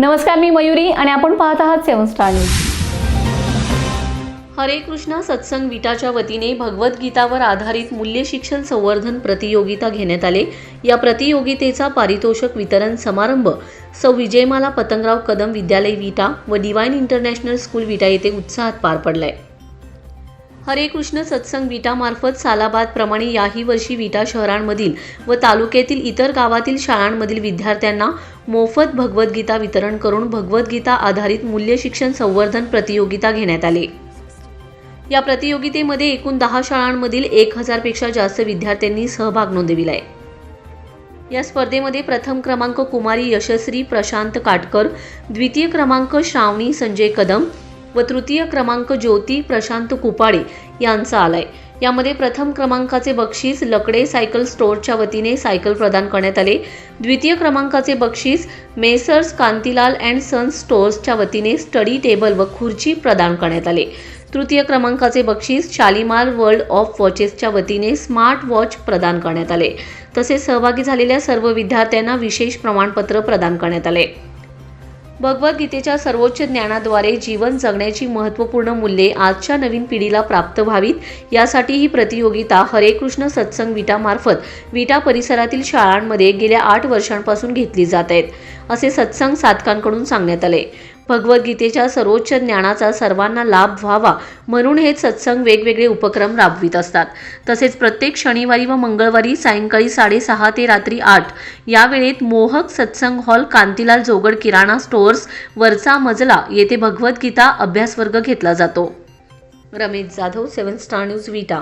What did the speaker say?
नमस्कार मी मयुरी आणि आपण पाहत आहात सेवन स्टार न्यूज. हरे कृष्णा सत्संग विटाच्या वतीने भगवद्गीतावर आधारित मूल्य शिक्षण संवर्धन प्रतियोगिता घेण्यात आले. या प्रतियोगितेचा पारितोषिक वितरण समारंभ सौ विजयमाला पतंगराव कदम विद्यालय विटा व डिवाईन इंटरनॅशनल स्कूल विटा येथे उत्साहात पार पडलाय. हरे कृष्ण सत्संग विटामार्फत सालाबाद प्रमाणे याही वर्षी विटा शहरांमधील व तालुक्यातील इतर गावातील शाळांमधील विद्यार्थ्यांना मोफत भगवद्गीता वितरण करून भगवद्गीता आधारित मूल्य शिक्षण संवर्धन प्रतियोगिता घेण्यात आले. या प्रतियोगितेमध्ये एकूण दहा शाळांमधील एक हजारपेक्षा जास्त विद्यार्थ्यांनी सहभाग नोंदविला आहे या स्पर्धेमध्ये प्रथम क्रमांक कुमारी यशस्वी प्रशांत काटकर द्वितीय क्रमांक श्रावणी संजय कदम व तृतीय क्रमांक ज्योती प्रशांत कुपाडे यांचा आलाय. यामध्ये प्रथम क्रमांकाचे बक्षीस लकडे सायकल स्टोअरच्या वतीने सायकल प्रदान करण्यात आले. द्वितीय क्रमांकाचे बक्षीस मेसर्स कांतीलाल अँड सन्स स्टोअर्सच्या वतीने स्टडी टेबल व खुर्ची प्रदान करण्यात आले. तृतीय क्रमांकाचे बक्षीस शालिमार वर्ल्ड ऑफ वॉचेसच्या वतीने स्मार्ट वॉच प्रदान करण्यात आले. तसेच सहभागी झालेल्या सर्व विद्यार्थ्यांना विशेष प्रमाणपत्र प्रदान करण्यात आले. भगवद्गीतेच्या सर्वोच्च ज्ञानाद्वारे जीवन जगण्याची महत्त्वपूर्ण मूल्ये आजच्या नवीन पिढीला प्राप्त व्हावीत. यासाठी ही प्रतियोगिता हरे कृष्ण सत्संग विटामार्फत विटा परिसरातील शाळांमध्ये गेल्या आठ वर्षांपासून घेतली जात आहेत असे सत्संग साधकांकडून सांगण्यात आले. भगवद्गीतेच्या सर्वोच्च ज्ञानाचा सर्वांना लाभ व्हावा म्हणून हे सत्संग वेगवेगळे उपक्रम राबवित असतात. तसेच प्रत्येक शनिवारी व मंगळवारी सायंकाळी साडेसहा ते रात्री आठ या वेळेत मोहक सत्संग हॉल कांतीलाल जोगड किराणा स्टोअर्स वरचा मजला येथे भगवद्गीता अभ्यासवर्ग घेतला जातो. Ramesh Jadhav seven star news Vita.